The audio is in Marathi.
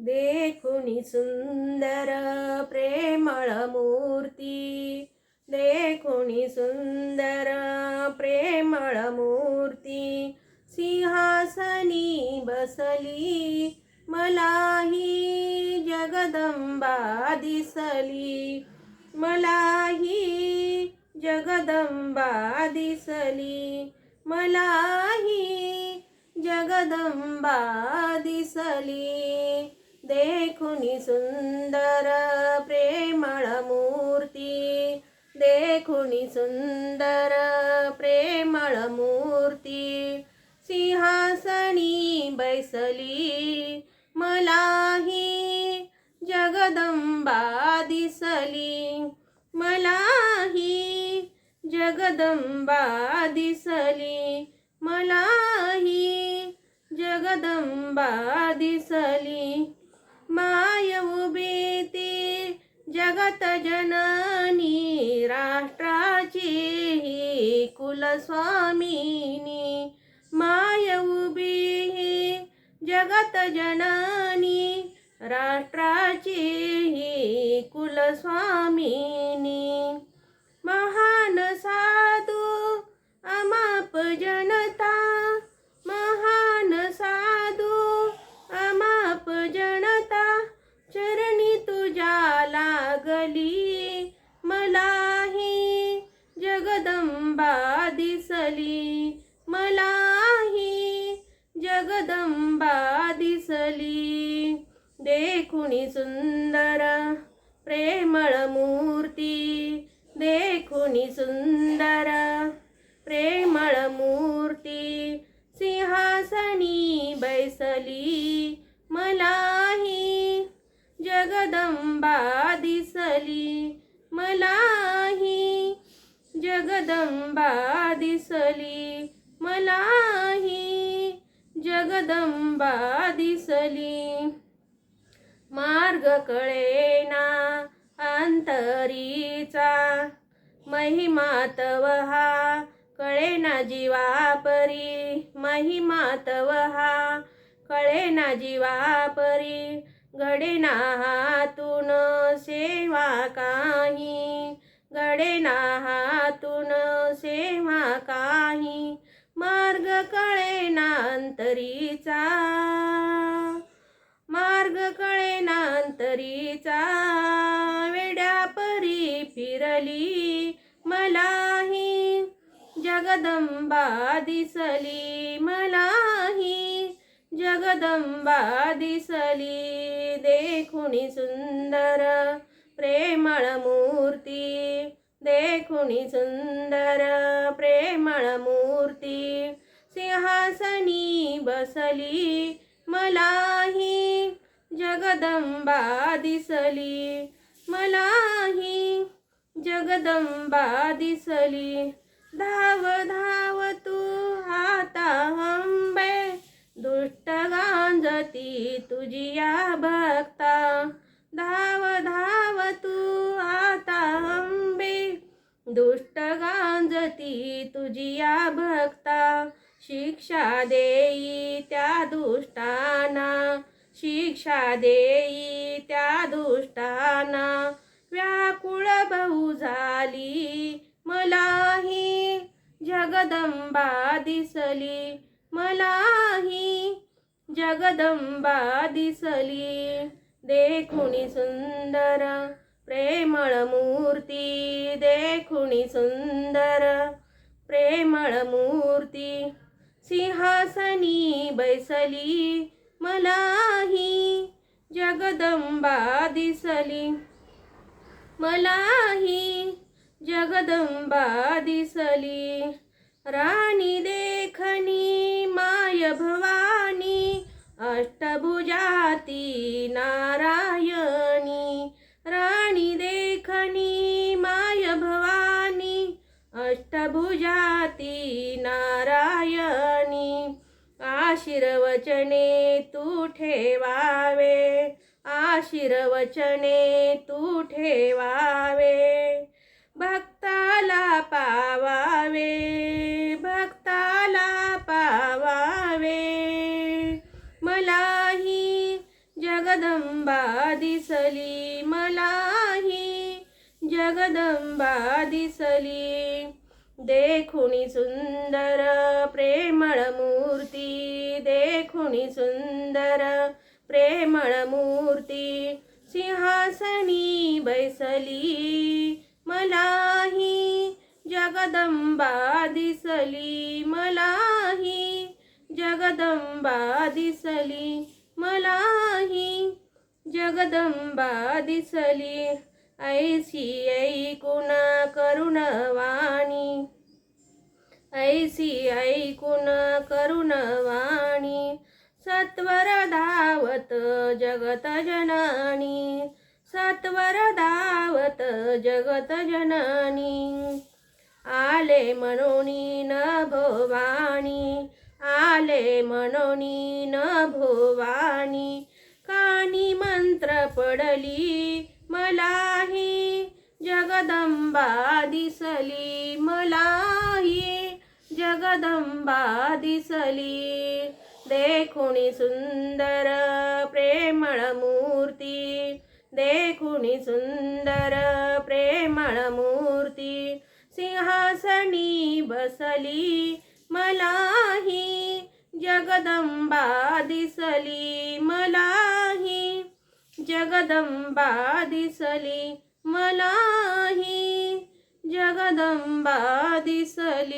देखुनी सुंदर प्रेमळ मूर्ती. देखुनी सुंदर प्रेमळ मूर्ती. सिंहासनी बसली मलाही जगदंबा दिसली. मलाही जगदंबा दिसली मलाही जगदंबा दिसली. देखुनी सुंदर प्रेमळ मूर्ती। देखुनी सुंदर प्रेमळ मूर्ती। सिंहासनी बैसली मलाही जगदंबा दिसली मलाही जगदंबा दिसली मलाही जगदंबा दिसली माय उभी ती जगत जननी राष्ट्राची ही कुलस्वामिनी. माय उभी ही जगत जननी राष्ट्राची ही कुलस्वामिनी. महान साधू अमाप जनता. दिसली मलाही. जगदंबा दिसली. देखुणी सुंदर प्रेमळ मूर्ती. देखुणी सुंदर प्रेमळ मूर्ती. सिंहासनी बैसली मलाही. जगदंबा दिसली मला जगदंबा दिसली मलाही जगदंबा दिसली मार्ग कळेना अंतरीचा महिमातव हा कळेना जीवापरी महिमातव हा कळेना जीवापरी घडेना हातून सेवा काही. घडेना हातून सेवा काही. मार्ग कळेना अंतरीचा मार्ग कळेना अंतरीचा वेड्या परी फिरली मलाही. जगदंबा दिसली मलाही. जगदंबा दिसली देखुणी सुंदर. प्रेमळ मूर्ती. देखुनी सुंदर प्रेमळ मूर्ती. सिंहासनी बसली मलाही जगदंबा दिसली. मलाही जगदंबा दिसली. धाव धाव तू हाता हंबे. दुष्ट गांजती तुझी या भक्ता. दुष्ट गांजती तुझी या भक्ता. शिक्षा देई त्या दुष्टाना. शिक्षा देई त्या दुष्टाना. व्याकुळ बहु झाली मलाही जगदंबा दिसली मलाही जगदंबा दिसली. देखुणी सुंदर प्रेमळ मूर्ती देखुणी सुंदर. प्रेमळ मूर्ती सिंहासनी बैसली मलाही जगदंबा दिसली. मलाही जगदंबा दिसली. राणी देखनी माय भवानी अष्टभुजाती नारायणी. भुजाती नारायणी आशीर्वचने तू ठेवावे आशीर्वचने तू ठेवावे. भक्ताला पावावे भक्ताला पावावे. मलाही जगदंबा दिसली मलाही जगदंबा दिसली. देखुणी सुंदर प्रेमळ मूर्ती देखुणी सुंदर प्रेमळ मूर्ती सिंहासनी बैसली मलाही जगदंबा दिसली मलाही जगदंबा दिसली मलाही जगदंबा दिसली ऐसी ऐकुणा करुणवा ऐसी ऐकून करुणवाणी सत्वर धावत जगत जननी सत्वर धावत जगत जननी. आले मनोनी न भोवाणी आले मनोनी न भोवाणी कानी मंत्र पडली मलाही जगदंबा दिसली मलाही. जगदंबा दिसली देखुणी सुंदर प्रेमळ मूर्ती देखुणी सुंदर प्रेमळ मूर्ती सिंहासनी बसली मलाही. जगदंबा दिसली मलाही. जगदंबा दिसली मलाही. जगदंबा दिसली